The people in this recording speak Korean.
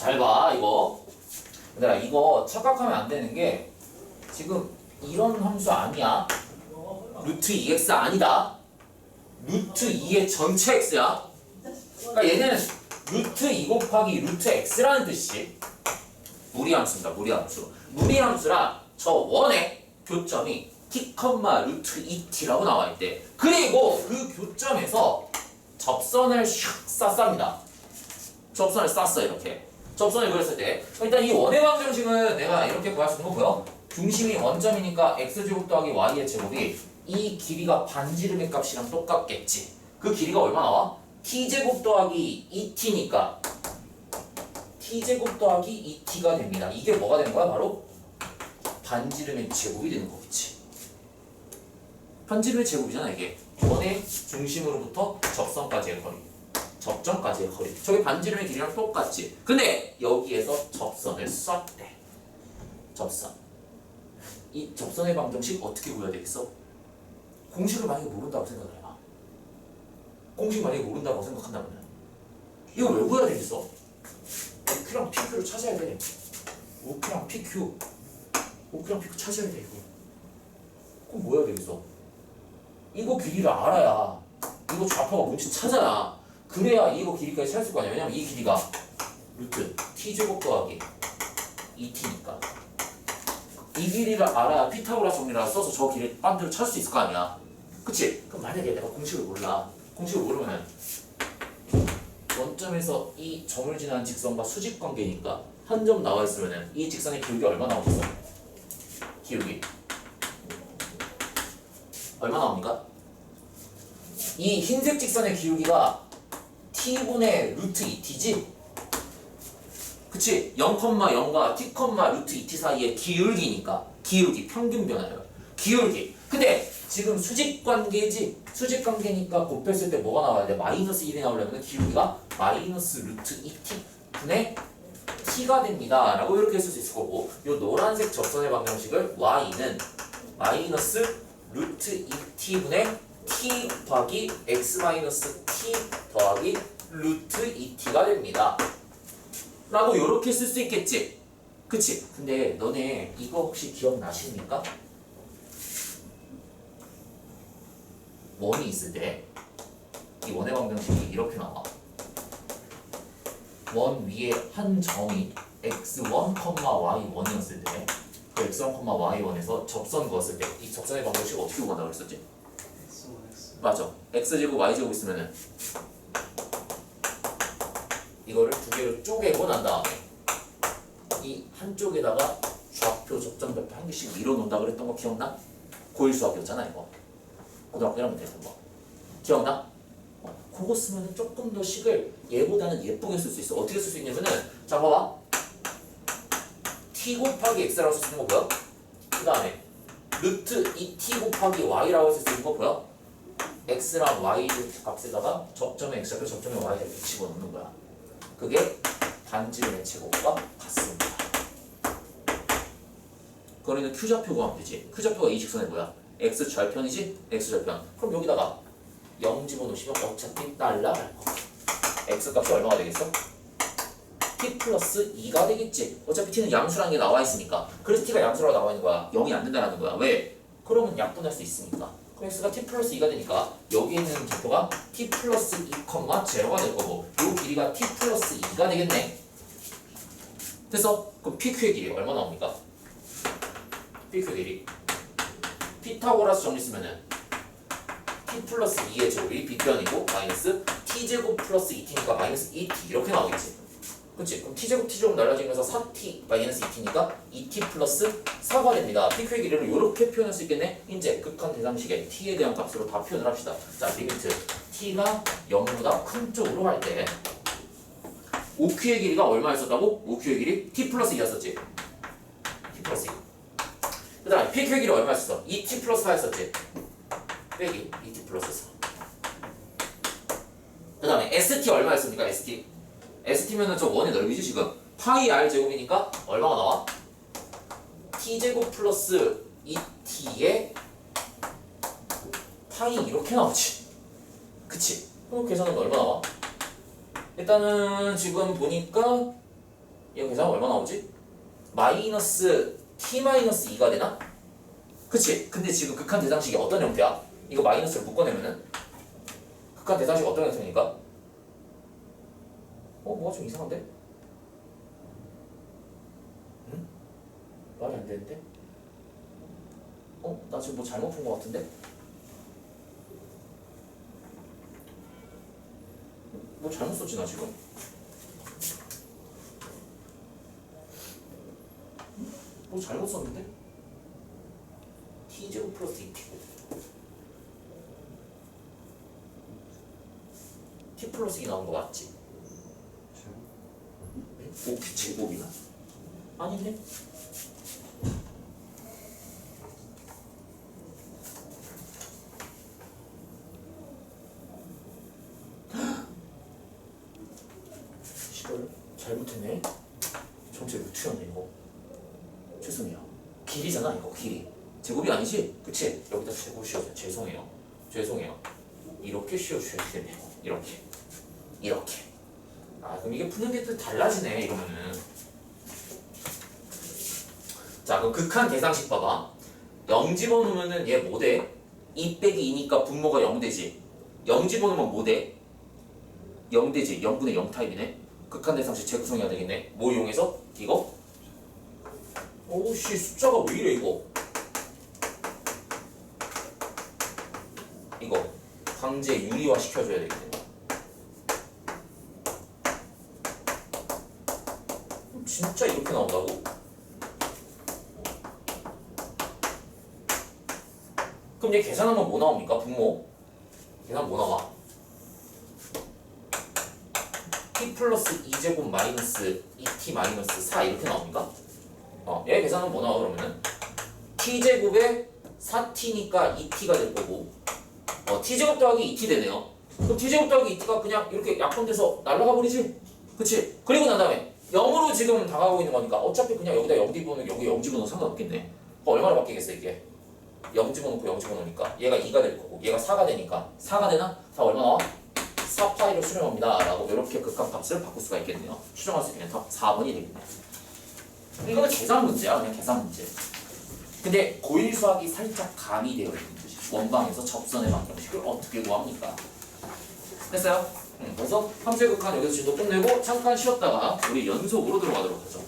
잘 봐, 이거. 얘들아, 이거 착각하면 안 되는 게 지금 이런 함수 아니야. 루트 2x 아니다. 루트 2의 전체 x야. 그러니까 얘네는 루트 2 곱하기 루트 x라는 뜻이 무리함수입니다. 무리함수. 무리함수라 저 원의 교점이 t, 루트 2t라고 나와 있대. 그리고 그 교점에서 접선을 샥 쌌습니다. 접선을 쌌어 이렇게. 접선을 그렸을 때 일단 이 원의 방정식은 내가 이렇게 구할 수 있는 거 보여? 중심이 원점이니까 x제곱 더하기 y의 제곱이 이 길이가 반지름의 값이랑 똑같겠지. 그 길이가 얼마 나와? t제곱 더하기 2t니까 t제곱 더하기 2t가 됩니다. 이게 뭐가 되는 거야? 바로 반지름의 제곱이 되는 거겠지. 반지름의 제곱이잖아 이게. 원의 중심으로부터 접선까지의 거리. 접점까지의 거리. 저게 반지름의 길이랑 똑같지. 근데 여기에서 접선을 썼대. 접선. 이 접선의 방정식 어떻게 구해야 되겠어? 공식을 만약에 모른다고 생각을 해봐. 공식 만약에 모른다고 생각한다면 이거 왜 구해야 되겠어? OQ랑 PQ를 찾아야 돼. OQ랑 PQ. OQ랑 PQ 찾아야 돼 이거. 그럼 뭐 해야 되겠어? 이거 길이를 알아야 이거 좌표가 뭔지 찾아야 그래야 이거 길이까지 찾을 거 아니야. 왜냐면 이 길이가 루트 t제곱 더하기 2t니까 이 길이를 알아야 피타고라스 정리를 써서 저 길이 반대로 찾을 수 있을 거 아니야. 그치? 그럼 만약에 내가 공식을 몰라. 공식을 모르면은 원점에서 이 점을 지나는 직선과 수직 관계니까 한 점 나와 있으면은 이 직선의 기울기 얼마 나오겠어? 기울기 얼마 나옵니까? 이 흰색 직선의 기울기가 t분의 루트 2t지? 그치? 0,0과 t, 루트 2t 사이의 기울기니까 기울기, 평균 변화예요 기울기 근데 지금 수직 관계지? 수직 관계니까 곱했을 때 뭐가 나와야 돼? 마이너스 1이 나오려면 기울기가 마이너스 루트 2t 분의 t가 됩니다 라고 이렇게 쓸 수 있을 거고 이 노란색 접선의 방정식을 y는 마이너스 루트 2t분의 t 곱하기 x 마이너스 t 더하기 루트 2t가 됩니다. 라고 이렇게 쓸 수 있겠지? 그치? 근데 너네 이거 혹시 기억나십니까? 원이 있을 때 이 원의 방정식이 이렇게 나와. 원 위에 한 점이 x1, y1이었을 때 그 x1, y1에서 접선 그었을 때 이 접선의 방정식 어떻게 구한다고 그랬었지? 맞아. x제곱 y제곱 있으면은 이거를 두 개로 쪼개고 난 다음에 이 한쪽에다가 좌표 접점 좌표 한 개씩 밀어 놓는다 그랬던 거 기억나? 고일 수학이었잖아 이거. 고등학교 1학년 때 했던 거. 기억나? 어, 그거 쓰면은 조금 더 식을 얘보다는 예쁘게 쓸 수 있어. 어떻게 쓸 수 있냐면은 자 봐봐. t 곱하기 x라고 쓸수 있는 거 보여? 그 다음에 루트 2t 곱하기 y라고 쓸수 있는 거 보여? X랑 y 값에다가 접점에 x좌표 접점에 이렇게 집어넣는 거야. 그게 반지름의 제곱과 같습니다. 그러면 q좌표 구하면 되지. q좌표가 이 직선이 뭐야? x 좌편이지? x 좌편. 그럼 여기다가 0 집어넣으시면 어차피 달러 갈 거. x 값이 얼마가 되겠어? t 플러스 2가 되겠지. 어차피 t는 양수라는 게 나와 있으니까. 그래서 t가 양수라고 나와 있는 거야. 0이 안 된다는 거야. 왜? 그러면 약분할 수 있으니까. X가 t 플러스 2가 되니까 여기 있는 좌표가 t 플러스 2, 제로가 될 거고 요 길이가 t 플러스 2가 되겠네. 됐어? 그럼 PQ의 길이 얼마 나옵니까? PQ 길이 피타고라스 정리 쓰면은 t 플러스 2의 제곱이 빗변이고 마이너스 t제곱 플러스 2t니까 마이너스 2t 이렇게 나오겠지. 그치? 그럼 t제곱 t제곱 날라지면서 4t 마이너스 2t니까 2t 플러스 4가 됩니다. PQ의 길이를 이렇게 표현할 수 있겠네? 이제 극한 대상식에 t에 대한 값으로 다 표현을 합시다. 자, 리미트 t가 0보다 큰 쪽으로 갈때 OQ의 길이가 얼마였었다고? OQ의 길이 t 플러스 2였었지. t 플러스 2. 그 다음에 PQ의 길이 얼마였어? 2t 플러스 4였었지. 빼기 2t 플러스 4. 그 다음에 ST 얼마였습니까? ST. ST면은 저 원의 넓이지 지금. 파이 R 제곱이니까 얼마가 나와? t 제곱 플러스 2t에 파이 이렇게 나오지. 그치? 그럼 계산은 얼마 나와? 일단은 지금 보니까 이거 계산하면 얼마 나오지? 마이너스 t 마이너스 2가 되나? 그치? 근데 지금 극한 대상식이 어떤 형태야? 이거 마이너스를 묶어내면은 극한 대상식 어떤 형태입니까? 어? 뭐가 좀 이상한데? 응? 말이 안 되는데? 어? 나 지금 뭐 잘못 본 것 같은데? 뭐 잘못 썼지 나 지금? 뭐 잘못 썼는데? t제곱 플러스 2t고 t 플러스 2 나온 거 맞지? 5p 제곱이나? 아니네? 시발 잘못했네. 전체 왜 튀었네 이거. 죄송해요. 길이잖아 이거 길이. 제곱이 아니지? 그치? 여기다 제곱 씌워서 죄송해요. 죄송해요. 이렇게 씌워주셔야 되네 이렇게. 이렇게 아 그럼 이게 푸는 게 또 달라지네 이러면은. 자 그럼 극한 계상식 봐봐. 0 집어넣으면은 얘 뭐돼? 2 빼기 2니까 분모가 0 되지. 0 집어넣으면 뭐돼? 0 되지. 0분의 0 타입이네. 극한 대상식 재구성해야 되겠네. 뭐 이용해서? 이거? 오씨 숫자가 왜 이래 이거? 이거. 강제 유리화 시켜줘야 되겠네 진짜 이렇게 나온다고? 그럼 얘 계산하면 뭐 나옵니까? 분모 계산 뭐 나와? t 플러스 2제곱 마이너스 2t 마이너스 4 이렇게 나옵니까? 어, 얘 계산은 뭐 나와 그러면은 t제곱에 4t니까 2t가 될 거고 어, t제곱 더하기 2t 되네요 그럼 t제곱 더하기 2t가 그냥 이렇게 약분돼서 날라가 버리지 그치? 그리고 난 다음에 0으로 지금 다가오고 있는 거니까 어차피 그냥 여기다 0 집어넣으면 여기 0 집어넣으면 상관없겠네. 어, 얼마나 바뀌겠어 이게? 0 집어넣고 0 집어넣으니까. 얘가 2가 될 거고 얘가 4가 되니까. 4가 되나? 4 얼마 나와? 4파이를 수렴합니다. 라고 이렇게 극한값을 바꿀 수가 있겠네요. 수렴할 수 있는 답 4번이 되겠네. 이거는 계산 문제야 그냥 계산 문제. 근데 고일 수학이 살짝 가미되어 있는 뜻이 원방에서 접선의 방정식을 어떻게 구합니까? 됐어요? 응, 그래서 함수의 극한 여기서 진도 끝내고 잠깐 쉬었다가 우리 연속으로 들어가도록 하죠